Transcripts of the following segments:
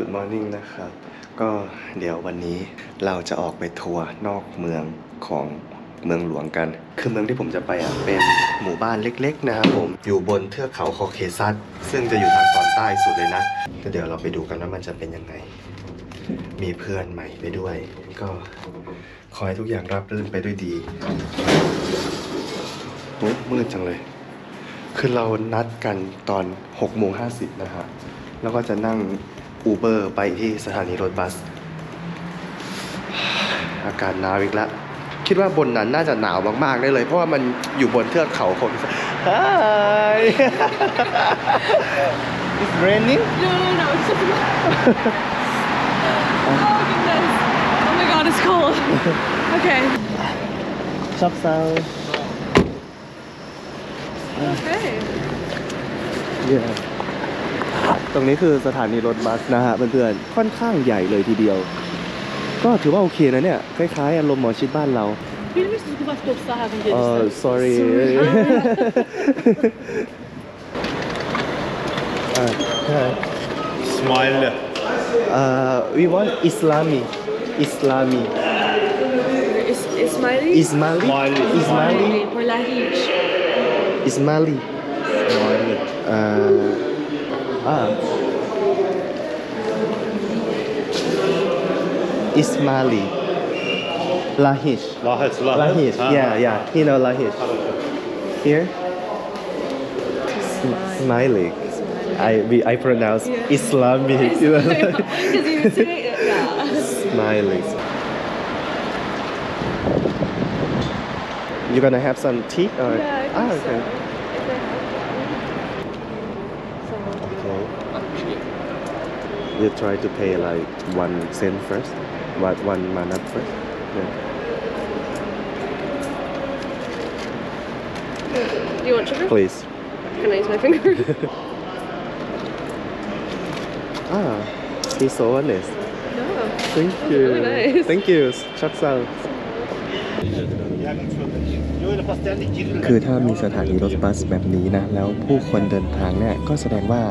Good morning นะครับ ก็เดี๋ยววันนี้เราจะออกไปทัวร์นอกเมืองของเมืองหลวงกัน คือเมืองที่ผมจะไปอะเป็นหมู่บ้านเล็กๆนะครับผม อยู่บนเทือกเขาคอเคซัสซึ่งจะอยู่ทางตอนใต้สุดเลยนะก็เดี๋ยวเราไปดูกันว่ามันจะเป็นยังไง มีเพื่อนใหม่ไปด้วย ก็ขอให้ทุกอย่างราบรื่นไปด้วยดีโอ้มืดจังเลย คือเรานัดกันตอน6โมง50นะฮะแล้วก็จะนั่ง อูเบอร์ไปที่สถานีรถบัส อากาศหนาวอีกแล้ว คิดว่าบนนั้นน่าจะหนาวมากๆได้เลย เพราะว่ามันอยู่บนเทือกเขาของ Hi It's raining No, no, no, it's just Oh goodness. Oh my god, it's cold. Okay. ชอบเซา Okay. ตรงนี้คือสถานีรถบัสนะฮะเพื่อนๆค่อนข้างใหญ่เลยทีเดียว ก็ถือว่าโอเคนะเนี่ยคล้ายๆอารมณ์หมอชิดบ้านเรา Benim için bu başka bir sahibi เออ gelirse. sorry อ่าใช่ Smile. Uh, we want Islami. Islami. Is, Ismaili? Ismaili. Ismaili. Ismaili. Por la hiç. Ismaili. Smile. Uh, ah. Ismaili. Lahish. Lahat, lahat. Lahish. Ha, Yeah, yeah. You know Lahish. Here. Sm- Smiley. I we, I pronounce Yeah. Islamic. Because you say it, yeah. Smiling. You gonna have some tea or? Yeah, I think ah, okay. If they have So, You try to pay like one cent first, one one manat first. Yeah. do you want sugar? Please. Can I use my finger? Ah, he's so honest. no. Thank Oh, you. really nice. Thank you. Shut sound. คือถ้ามีสถานีรถบัสแบบนี้นะ แล้วผู้คนเดินทางเนี่ย ก็แสดงว่า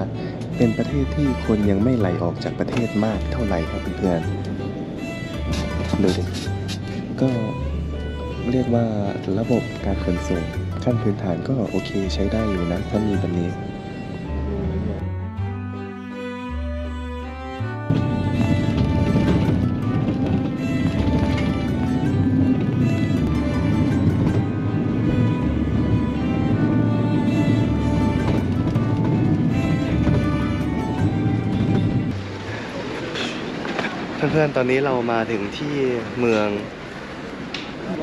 เป็นประเทศที่คนยังไม่ไหลออกจากประเทศมากเท่าไหร่ครับเพื่อนๆ ดูดิก็เรียกว่าระบบการขนส่งขั้นพื้นฐานก็โอเคใช้ได้อยู่นะ ถ้ามีแบบนี้ พื่อนๆ ตอนนี้เรามาถึงที่เมือง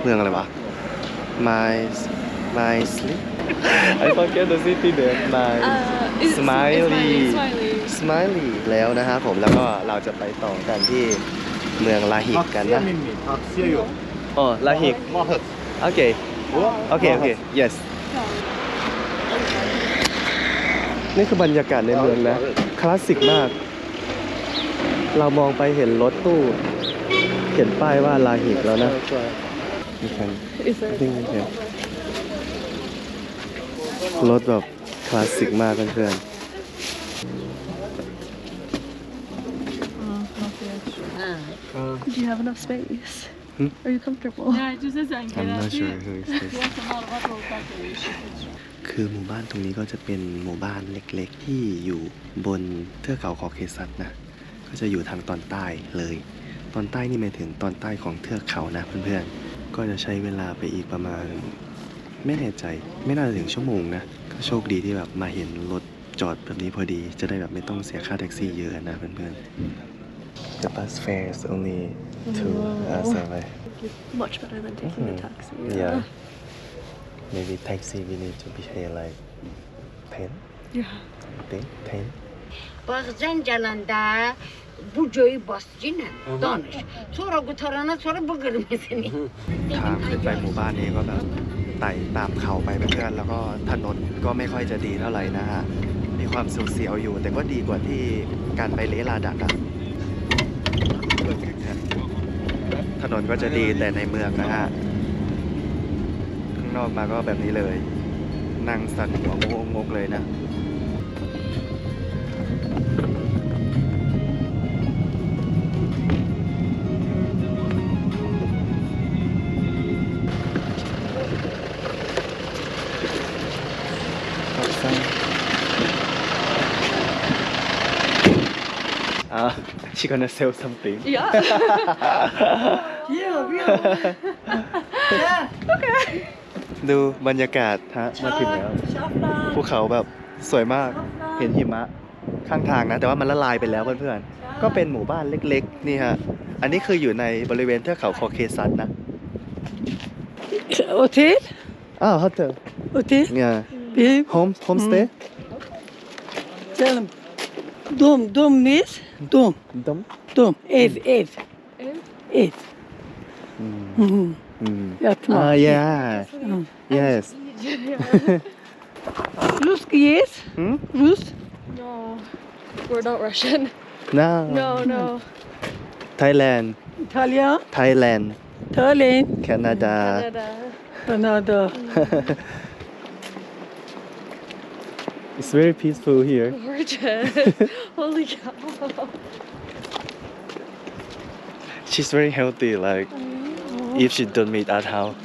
เมืองอะไรวะ My My Sleep I forget the city name My Uh, is- Smiley Smiley. Smiley แล้วนะครับผมแล้วก็เราจะไปต่อกันที่เมืองลาฮิกกัน Taksiye นะ mi mi? Taksiye yok. อ๋อลาฮิก Lahat. โอเคโอเคโอเค yes นี่คือบรรยากาศในเมืองนะ คลาสสิกมาก เรามองไปเห็นรถตู้ เขียนป้ายว่าลาฮิกแล้วนะนี่คัน Is there? นี่เห็นรถแบบคลาสสิกมากเพื่อน Do you have enough space? Hmm? Are you comfortable? Ja, du ser sånn ๆ I'm not sure who is this คือหมู่บ้านตรงนี้ก็จะเป็นหมู่บ้านเล็กๆ ที่อยู่บนเทือกเขาคอเคซัสนะ ก็จะอยู่ทางตอนใต้เลย ตอนใต้นี่หมายถึงตอนใต้ของเทือกเขานะเพื่อนๆ ก็จะใช้เวลาไปอีกประมาณ ไม่แน่ใจ ไม่น่าจะถึงชั่วโมงนะ ก็โชคดีที่แบบมาเห็นรถจอดแบบนี้พอดี จะได้แบบไม่ต้องเสียค่าแท็กซี่เยอะนะเพื่อนๆ The bus fare is only two uh, seven Much better than taking Mhm. a taxi. Yeah. Maybe taxi we need to pay like 10 Yeah. I think 10 Bazen gelende bu göğü bascıyla danış. Sonra kurtarana sonra bu kırmızını. ทางขึ้นไปหมู่บ้านนี้ก็แบบไต่ตามเขาไปเพื่อนๆแล้วก็ถนนก็ไม่ค่อยจะดีเท่าไหร่นะฮะ มีความเสียวๆอยู่ แต่ก็ดีกว่าที่การไปเลลาดักอะถนนก็จะดีแต่ในเมืองนะฮะ ข้างนอกมาก็แบบนี้เลย นั่งสั่นหัวงงๆเลยนะ she gonna sell something. Yeah. Yeah, yeah. Yeah. ดูบรรยากาศฮะมาถึงแล้วภูเขาแบบสวยมากเห็นหิมะข้างทางนะ แต่ว่ามันละลายไปแล้วเพื่อนๆก็เป็นหมู่บ้านเล็กๆนี่ฮะอันนี้คืออยู่ในบริเวณเทือกเขาคอเคซัสนะ Hotel, อ้าวฮัตเตอร์ hotel, เนี่ย babe, โฮมโฮมสเตย์ tell them. Dom. Dom means dom. Dom. Dom. Ev. Ev. Ev. Ev. Mm. Hmm. Hmm. Ah, yeah. Yes. Ruski yes? Rus? Hmm? No. We're not Russian. No. No, no. Thailand. Italia? Thailand. Thailand. Canada. Canada. Canada. it's very peaceful here Gorgeous. Holy cow. she's very healthy like if she don't meet at how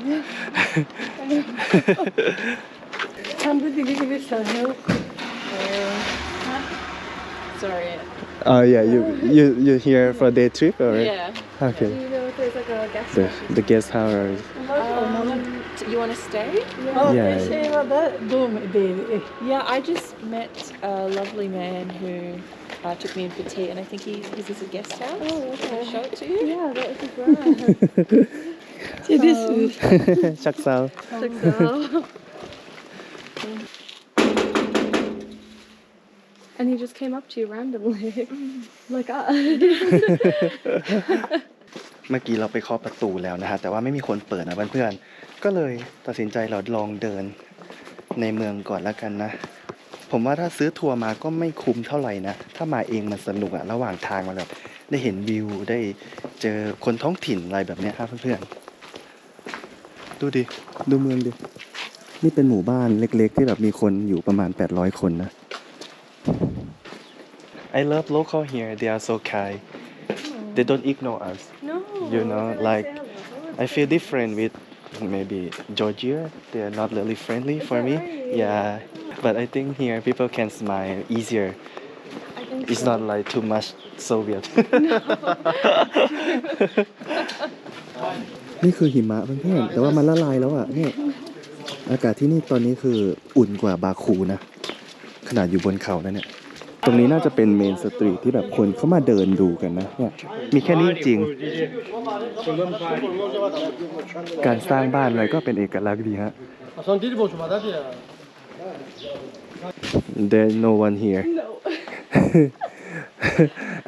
Somebody give me some help. Sorry. oh yeah you you you here for a day trip or Yeah. okay Do you know there's like a guest the house? the guest house oh, do you want to stay? Yeah. Oh, yeah. Yeah, I just met a lovely man who uh, took me in for tea, and I think he, he's as a guest house. Oh, okay. Can I show it to you? Yeah, that would be great. See this? Um, and he just came up to you randomly, like us. เมื่อกี้เราไปเคาะประตูแล้วนะฮะแต่ว่าไม่มีคนเปิดนะเพื่อนๆก็เลยตัดสินใจเราลองเดินในเมืองก่อนแล้วกันนะ ผมว่าถ้าซื้อทัวร์มาก็ไม่คุ้มเท่าไหร่นะ ถ้ามาเองมันสนุกอะระหว่างทางมันแบบได้เห็นวิวได้เจอคนท้องถิ่นอะไรแบบเนี้ยครับเพื่อนๆดูดิ ดูเมืองดิ นี่เป็นหมู่บ้านเล็ก ๆ ที่แบบมีคนอยู่ประมาณ 800 คนนะ I love local here they are so kind they don't ignore us no. You know, what can like, say? I feel different with maybe Georgia. They are not really friendly for me. right? Yeah, but I think here people can smile easier. I think It's so. not like too much Soviet. นี่คือหิมะเพื่อนๆแต่ว่ามันละลายแล้วอ่ะนี่อากาศที่นี่ตอนนี้คืออุ่นกว่าบาคูนะ ขนาดอยู่บนเขาแล้วเนี่ย ตรงนี้น่าจะเป็นเมนสตรีทที่แบบคนเข้ามาเดินดูกันนะเนี่ยมีแค่นี้จริง การสร้างบ้านอะไรก็เป็นเอกลักษณ์ดีฮะ There's no one here.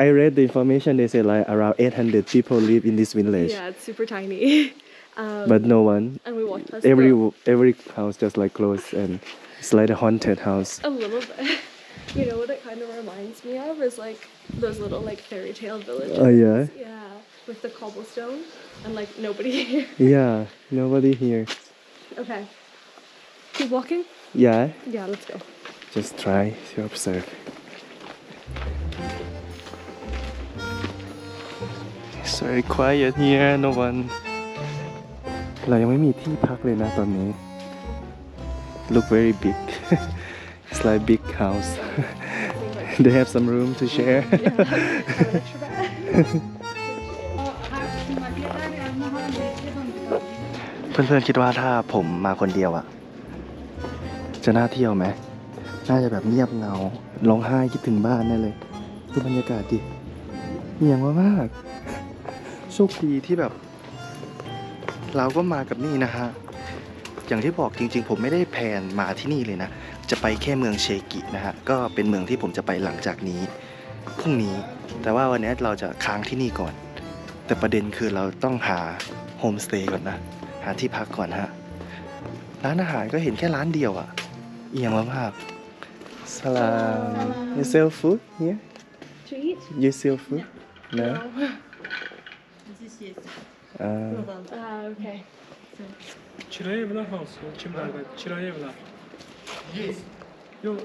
I read the information. They say like around 800 people live in this village, Yeah, it's super tiny. Um, but no one. and we walked past Every the- every house just like closed, and it's like a haunted house. a little bit. You know what it kind of reminds me of is like those little like fairy tale villages. Oh yeah, Yeah, with the cobblestone and like nobody here. yeah. Nobody here. Okay. Keep walking? Yeah, Yeah, let's go. just try to observe. It's very quiet here. No one. เรายังไม่มีที่พักเลยนะตอนนี้ Look very big. it's like big house. they have some room to share. Have an extra bed. เพื่อนๆคิดว่าถ้าผมมาคนเดียวอะจะน่าเที่ยวไหม น่าจะแบบเงียบเหงาร้องไห้คิดถึงบ้านแน่เลยดูบรรยากาศดิเงียบมากๆโชคดีที่แบบ เราก็มากับนี่นะฮะ อย่างที่บอกจริง ๆ ผมไม่ได้แพลนมาที่นี่เลยนะ จะไปแค่เมืองเชกินะฮะก็เป็นเมืองที่ผมจะไปหลังจากนี้พรุ่งนี้ แต่ว่าวันนี้เราจะค้างที่นี่ก่อน แต่ประเด็นคือเราต้องหาโฮมสเตย์ก่อนนะ หาที่พักก่อนฮะ ร้านอาหารก็เห็นแค่ร้านเดียวอะเอียงมากๆสลาม you sell food here To eat? you sell food no No. uh, Ah, okay. Chirayevlar house, Chimlarga, Chirayevlar. Yes. Yo,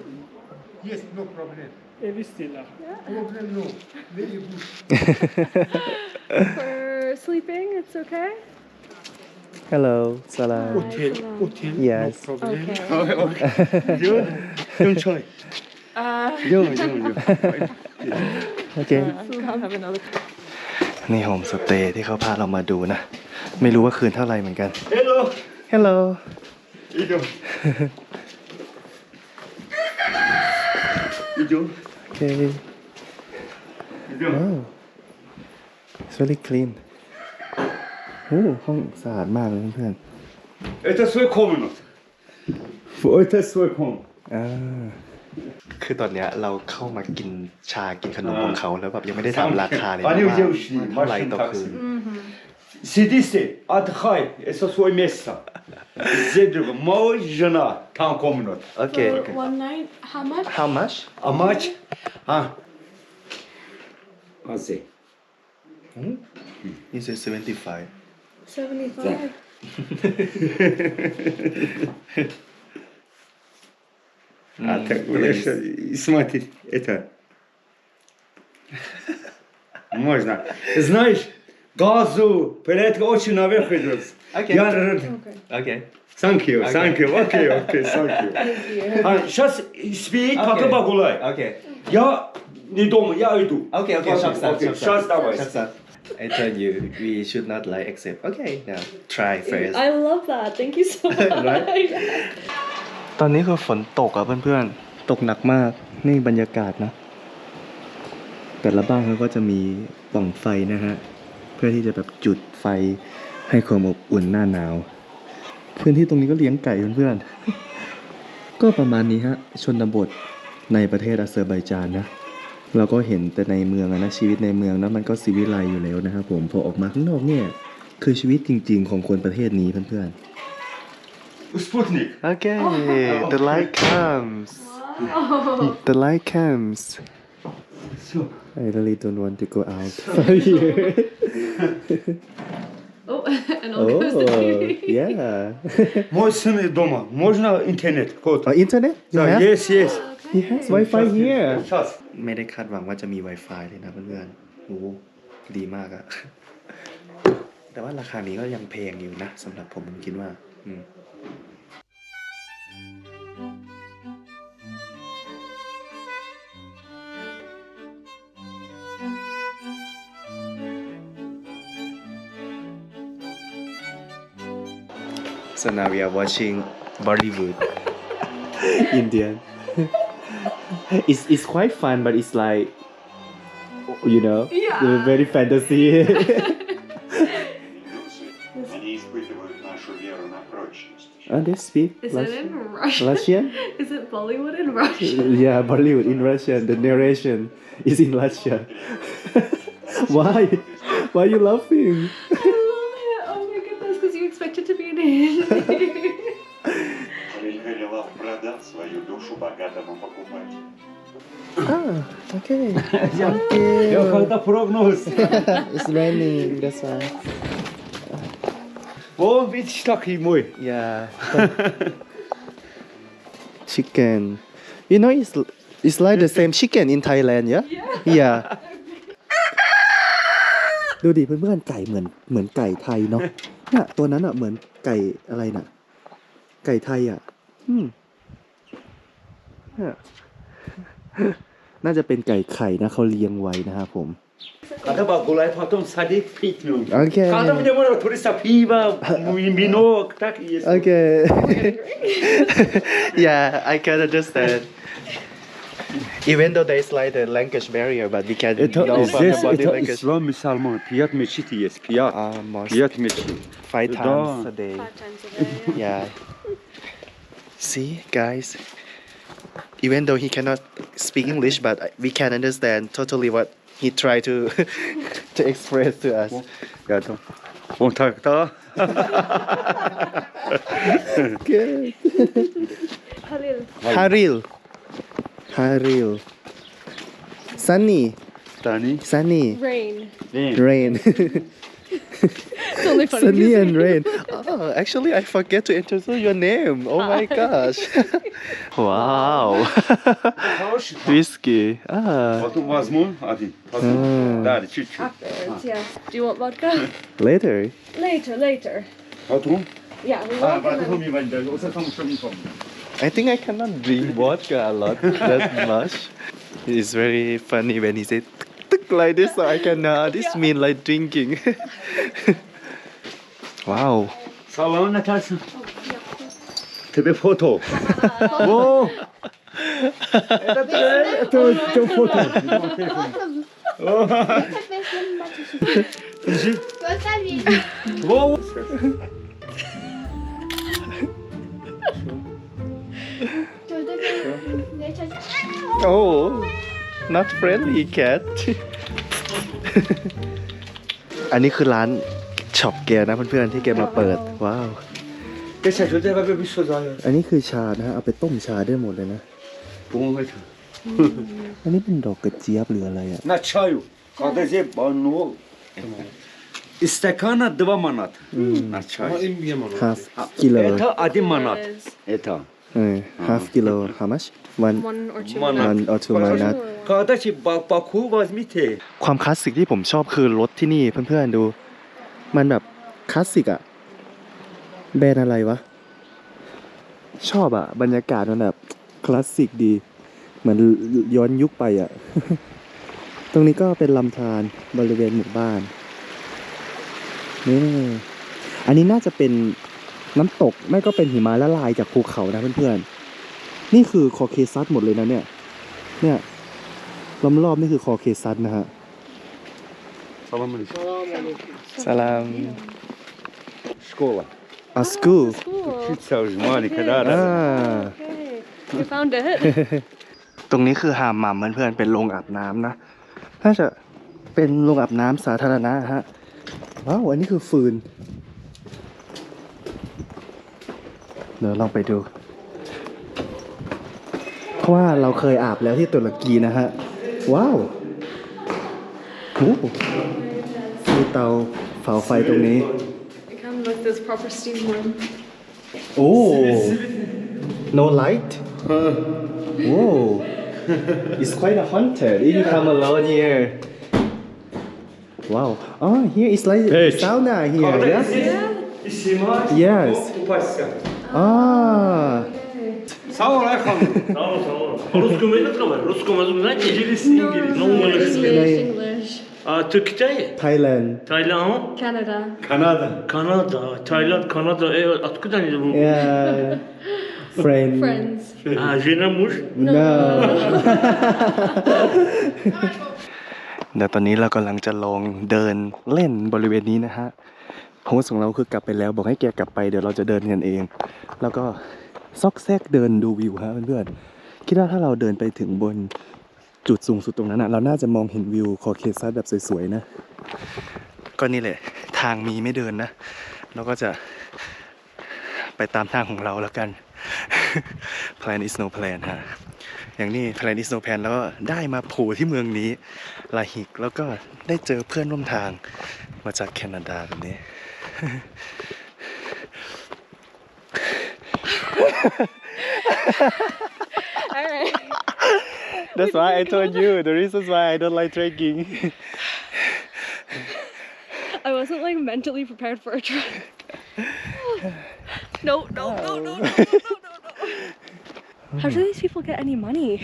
Yes, no problem. ev istiyorlar. Problem no. Very good. For sleeping, it's okay? hello salam Hotel, hotel. Yes. No problem. Okay. Yo, don't try. Uh, Yo, yo, yo. โอเค have another. นี่โฮมสเตย์ที่เขาพาเรามาดูนะ ไม่รู้ว่าคืนเท่าไหร่เหมือนกัน Hello. hello Ido. Ido. โอเค Ido. wow it's very clean โอ้ห้องสะอาดมากเลยเพื่อน Это свой комнат. Это свой комнат. ๆอ่าคือตอนเนี้ยเราเข้ามากินชากินขนมของเขาแล้วแบบยังไม่ได้ถามราคาเลยนะ Они ว่า уже ушли. เท่าไหร่ Машин ต่อคื такси. น Сидите, отдыхай. Это свое место. Zedrug, Moy Jana, Town Okay. For one night, how much? How much? How much? Huh? Let's see. Hmm? He says 75. 75? А так, смотри, это... Можно. Знаешь, газу, пилетка очень наверх идет. Окей. Я... Okay. okay Thank you, Окей. thank you, окей, окей, thank you. А, сейчас спи, пока погуляй. okay Я не дома, я иду. okay okay Окей, shop start окей, shop Сейчас давай. Shut up. I told you we should not like accept. Okay, now try first. I love that. Thank you so much. Right? ตอนนี้คือฝนตกอ่ะเพื่อนๆ ตกหนักมาก นี่บรรยากาศนะ แต่ละบ้านเขาก็จะมีปล่องไฟนะฮะ เพื่อที่จะแบบจุดไฟ ให้ความอบอุ่นหน้าหนาว พื้นที่ตรงนี้ก็เลี้ยงไก่เพื่อนๆ ก็ประมาณนี้ฮะ ชนบทในประเทศอาเซอร์ไบจานนะเราก็เห็นแต่ในเมืองนะชีวิตในเมืองนะมันก็สีวิไลอยู่แล้วนะครับผมพอออกมาข้างนอกเนี่ย คือชีวิตจริง ๆ ของคนประเทศนี้เพื่อนๆโอเค the light comes the light comes I really don't want to go out Oh, and I'll go to the oh, TV. yeah. Мой сын дома. Можно интернет? Код. Oh, internet? You Да, have? есть, есть. He has Wi-Fi here. Сейчас. ไม่ได้คาดหวังว่าจะมี Wi-Fi เลยนะเพื่อนๆโอ้โหดีมากอะ แต่ว่าราคานี้ก็ยังแพงอยู่นะสำหรับผมผมคิดว่า อืม so now we are watching Bollywood. Indian. it's it's quite fun, but it's like you know, yeah. very fantasy. And oh, they speak Is it in Russian? Russian? is it Bollywood in Russian? Yeah, Bollywood in Russian. The narration is in Russian. Why? Why are you laughing? богатому покупателю. Ah, okay. Я Thank когда прогноз. It's raining. That's why. О, видишь, такой мой. Yeah. chicken. You know, it's it's like the same chicken in Thailand, yeah? Yeah. ดูดิเพื่อนๆไก่เหมือนเหมือนไก่ไทยเนาะเนี่ยตัวนั้นอ่ะเหมือนไก่อะไรน่ะ ไก่ไทยอ่ะ อืมเ นี่ย น่าจะเป็นไก่ไข่นะเขาเลี้ยงไว้นะครับผม Когда погуляй, потом садик пить нужно. Окей. Когда мне можно туриста пиво, вино, так и есть. Okay. yeah, I can understand. Even though there is like the language barrier, but we can Это know from the здесь body это language. ислам мусульман. Пият мечети есть, пият. Uh, mosque Пият мечети. five Да. times a day. Five times a day. Yeah. See, guys. even though he cannot speak English, but we can understand totally what he tried to to express to us. Yeah, don't. Good. Haril. Haril. Haril. Sunny. Sunny. Sunny. Rain. Rain. Rain. funny. Sunny and Rain. Oh, actually, I forget to introduce your name. Oh my gosh. wow. Whiskey. Ah. Ah. Do you want vodka? Later. Later, later. Yeah, I think I cannot drink vodka a lot that much. It's very funny when he said like this, so I can uh, this mean like drinking. wow. Sallama ne tersin? Tepe foto. Wow. Evet, evet, evet, foto. Wow. Oh, not friendly cat อันนี้คือร้านช็อปแกนะเพื่อนๆที่แกมาเปิด ว้าว Geçen şurada eve bir söz ayır. อันนี้คือชานะฮะเอาไปต้มชาได้หมดเลยนะ Bunu ver. อันนี้เป็นดอกกระเจี๊ยบหรืออะไรอะ Na çayu. Kadece banu. İstekana dva manat. Na çay. half kilo Eta adi manat. is Eta. เออ half kilo how much one one or two Manat. one or two manat Kadeci bak baku vazmite. ความคลาสสิกที่ผมชอบคือรถที่นี่เพื่อนๆดู มันแบบคลาสสิกอะแบรนด์อะไรวะ ชอบอะบรรยากาศมันแบบคลาสสิกดี เหมือนย้อนยุคไปอะตรงนี้ก็เป็นลำธารบริเวณหมู่บ้านนี่อันนี้น่าจะเป็นน้ำตกไม่ก็เป็นหิมะละลายจากภูเขานะเพื่อนๆ นี่คือคอเคซัสหมดเลยนะเนี่ย เนี่ยล้อมรอบนี่คือคอเคซัสนะฮะ Selamünaleyküm. สลาม Şkola. อาสกู Cool. Hiç savcım harika. อ่า Okay. We found it. ตรงนี้คือหามหม่ำเพื่อนๆเป็นโรงอาบน้ำนะน่าจะเป็นโรงอาบน้ำสาธารณะฮะว้าวอันนี้คือฟืนเดี๋ยวลองไปดู เพราะว่าเราเคยอาบแล้วที่ตุรกีนะฮะ ว้าวโอ้มีเตาเผาไฟตรงนี้ It comes with this proper steam room. โอ้ no light Whoa it's quite a haunted if you come alone here wow oh here is like Peki. sauna here yes İsima. Yes. Upasya. ah Sağ ol Erkan. Русском язык говорю, русском язык знаете? No, No English. English, English. А Türkçe? Thailand Tayland, Canada. Kanada. Kanada, Tayland, Kanada. E, откуда они? yeah friend Friends. А, жена, муж? no เดี๋ยวตอนนี้เรากำลังจะลองเดินเล่นบริเวณนี้นะฮะโฮสต์ของเราคือกลับไปแล้ว บอกให้แกกลับไปเดี๋ยวเราจะเดินกันเอง แล้วก็ ซอกแซกเดินดูวิวฮะเพื่อนๆคิดว่าถ้าเราเดินไปถึงบนจุดสูงสุดตรงนั้นนะเราน่าจะมองเห็นวิวคอเคซัสแบบสวยๆนะ ก็นี่แหละ ทางมีไม่เดินนะ เราก็จะไปตามทางของเราแล้วกัน plan is no plan ฮะอย่างนี้ plan is no plan แล้วก็ได้มาโผล่ที่เมืองนี้ลาฮิกแล้วก็ได้เจอเพื่อนร่วมทางมาจากแคนาดาแบบนี้ All right. That's why I told you the reasons why I don't like trekking I wasn't like mentally prepared for a trip. no, no, no, no, no, no, no, no. How do these people get any money?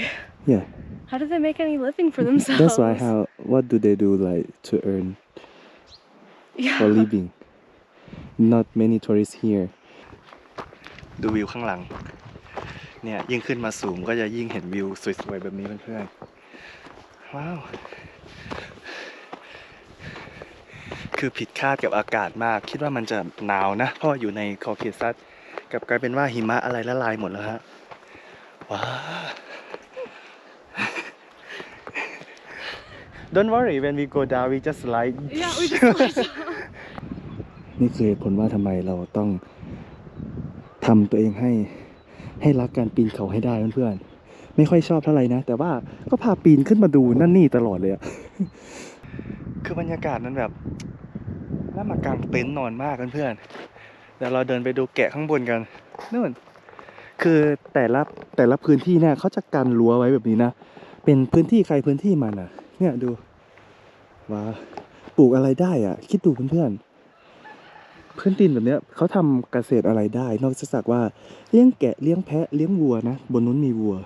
yeah How do they make any living for themselves? that's why how what do they do like to earn Yeah. for living not many tourists here ดูวิวข้างหลัง เนี่ยยิ่งขึ้นมาสูงก็จะยิ่งเห็นวิวสวยๆแบบนี้เพื่อนๆ ว้าว คือผิดคาดกับอากาศมาก คิดว่ามันจะหนาวนะ เพราะว่าอยู่ในคอเคซัสกลับกลายเป็นว่าหิมะอะไรละลายหมดแล้วฮะ ว้าว Don't worry when we go down we just slide Yeah, we just like นี่คือเหตุผลว่าทำไมเราต้อง ทำตัวเองให้ให้รักการปีนเขาให้ได้เพื่อนๆไม่ค่อยชอบเท่าไหร่นะ แต่ว่าก็พาปีนขึ้นมาดูนั่นนี่ตลอดเลยอะคือบรรยากาศมันแบบน่ามากางเต็นท์นอนมากเพื่อนๆเดี๋ยวเราเดินไปดูแกะข้างบนกันนู่นคือแต่ละแต่ละพื้นที่เนี่ยเขาจะกันรั้วไว้แบบนี้นะเป็นพื้นที่ใครพื้นที่มันอะเนี่ยดูว้าปลูกอะไรได้อะ คิดดูเพื่อนๆ พื้นดินแบบเนี้ยเขาทำเกษตรอะไรได้ นอกจากว่าเลี้ยงแกะเลี้ยงแพะเลี้ยงวัวนะ บนนู้นมีวัว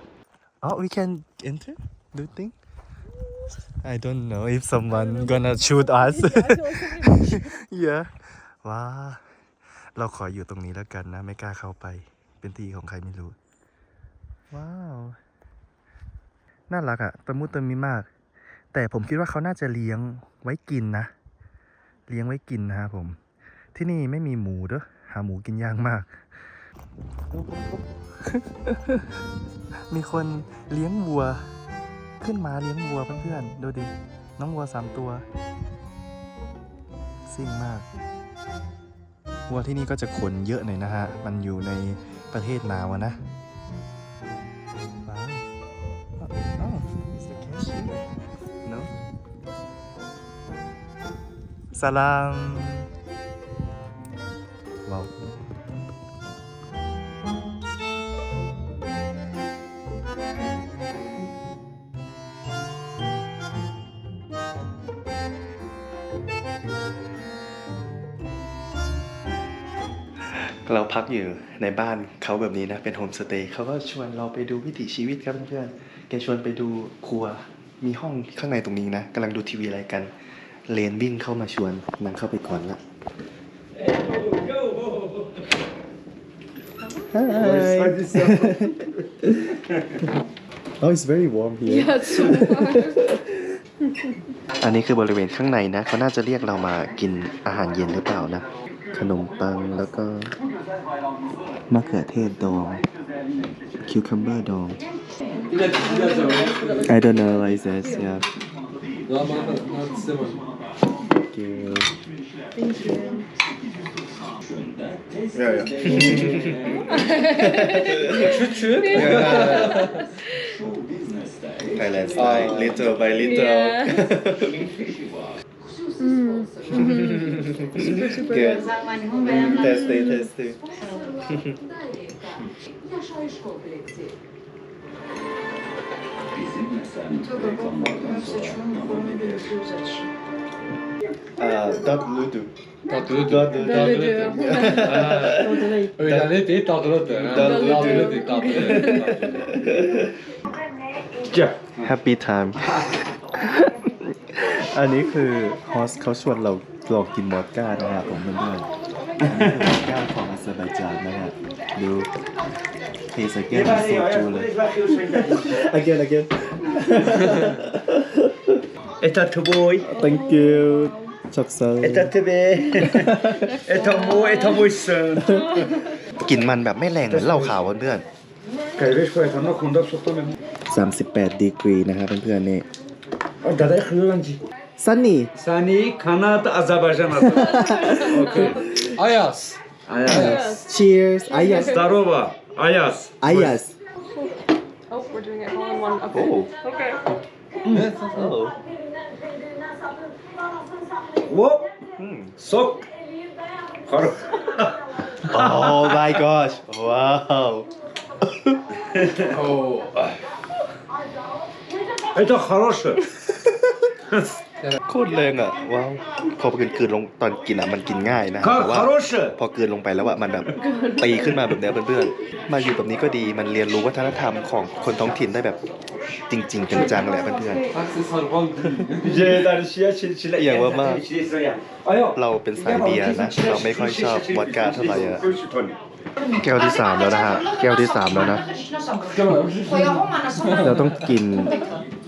อ๋อ we can enter do you think I don't know if someone gonna shoot us yeah ว้าเราขออยู่ตรงนี้แล้วกันนะ ไม่กล้าเข้าไป เป็นที่ของใครไม่รู้ ว้าว น่ารักอะตะมุตะมิมาก แต่ผมคิดว่าเขาน่าจะเลี้ยงไว้กินนะ เลี้ยงไว้กินนะครับผม ที่นี่ไม่มีหมูเด้อหาหมูกินยากมาก มีคนเลี้ยงวัว ขึ้นมาเลี้ยงวัวเพื่อนๆดูดิ น้องวัวสามตัวซิ่งมาก วัวที่นี่ก็จะขนเยอะหน่อยนะฮะ มันอยู่ในประเทศหนาวอะนะว้าว Oh, it's the cashier. No? เราพักอยู่ในบ้านเขาแบบนี้นะ เป็นโฮมสเตย์เขาก็ชวนเราไปดูวิถีชีวิตครับเพื่อนๆแกชวนไปดูครัวมีห้องข้างในตรงนี้นะกำลังดูทีวีอะไรกัน เลนวิ่งเข้ามาชวนนางเข้าไปก่อนละ Hi. oh, it's very warm here. Yeah, it's so warm. อันนี้คือบริเวณข้างในนะ เขาน่าจะเรียกเรามากินอาหารเย็นหรือเปล่านะ ขนมปังแล้วก็มะเขือเทศดองคิวคัมเบอร์ดอง I don't know what is this yeah Thank you Thailand style little by little Good Tasty tasty Ah, dog ludu. Dog ludu. Öğlenli değil tatlıdır. Tatlı Tatlı değil tatlı. Gel. Happy time อันนี้คือฮอสเขาชวนเราลองกินมอดก้านะฮะผมเพื่อนๆอันนี้คือมอดก้าของอาเซอร์ไบจานนะฮะดูเทใส่แก้วเป็นโซจูเลย again again Eta tvoy. thank you ชอบเซอร์ Eta tebe. Eta mo, eta moysun. กลิ่นมันแบบไม่แรงเหมือนเหล้าขาวเพื่อน Kaybeş koy etana kunda soktum ben. ๆ38ดีกรีนะฮะเพื่อนๆนี่ Dada khılancı. Sunny Sani Kanada Azerbaycan adı. Okey. Ayas. Ayas. cheers Ayas Zdarova. Ayas. Ayas Oh, we're doing it all in one. Okay. Oh. Okay. oh Whoop. Mm. Sock. Harp. oh my gosh. Wow. oh. Это хорошее. โคตรแรงอะว้าวพอกินกลืนลงตอนกินอะมันกินง่ายนะแต่ว่าพอกินลงไปแล้วอะมันแบบตีขึ้นมาแบบเนี้ยเพื่อนๆมาอยู่แบบนี้ก็ดีมันเรียนรู้วัฒนธรรมของคนท้องถิ่นได้แบบจริงๆจังๆแหละเพื่อนๆอยดานเชียชิเลอย่างว่ามากเราเป็นสายเบียร์นะเราไม่ค่อยชอบวอดก้าเท่าไหร่อะแก้วที่สามแล้วนะฮะแก้วที่สามแล้วนะเราต้องกิน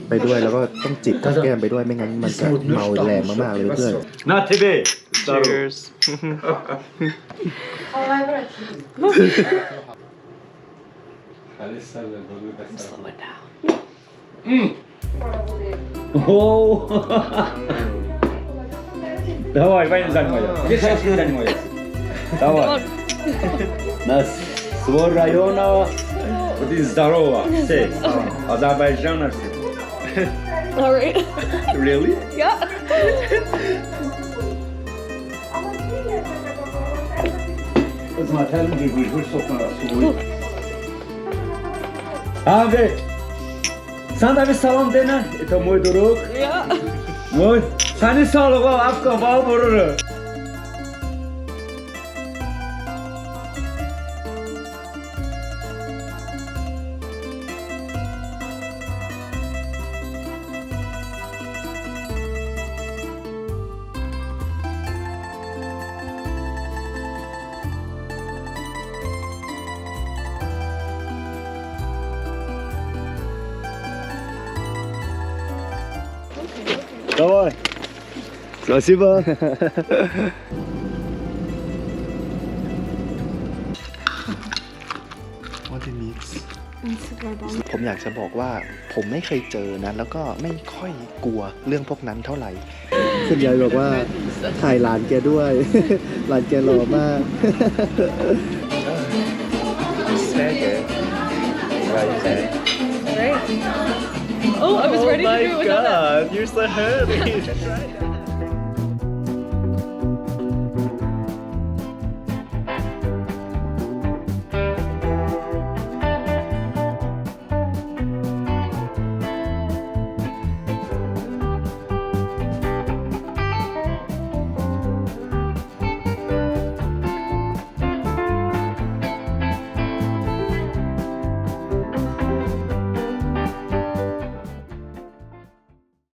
ไปด้วยแล้วก็ต้องจิบกับแก้มไปด้วยไม่งั้นมันจะเมาแรงมากๆเลยเพื่อน Na tebe. Zdarova. Cheers О. Давай, Ваня, занимайся. Где ты занимайся? Давай. Нас свой района. Вот из здорово. Все. Азербайджан. All right. Really? yeah. Zaten bir buyur sokma suyu. Abi. Sana bir salam dene. Это мой друг. Yeah. Мой. Seni sağlık o Afgan bal vurur. Спасибо. What it means ผมอยากจะบอกว่าผมไม่เคยเจอนะ แล้วก็ไม่ค่อยกลัวเรื่องพวกนั้นเท่าไหร่ คุณยายบอกว่าถ่ายหลานแกด้วย หลานแกหล่อมาก Oh, I was ready to do it without it. you're so happy.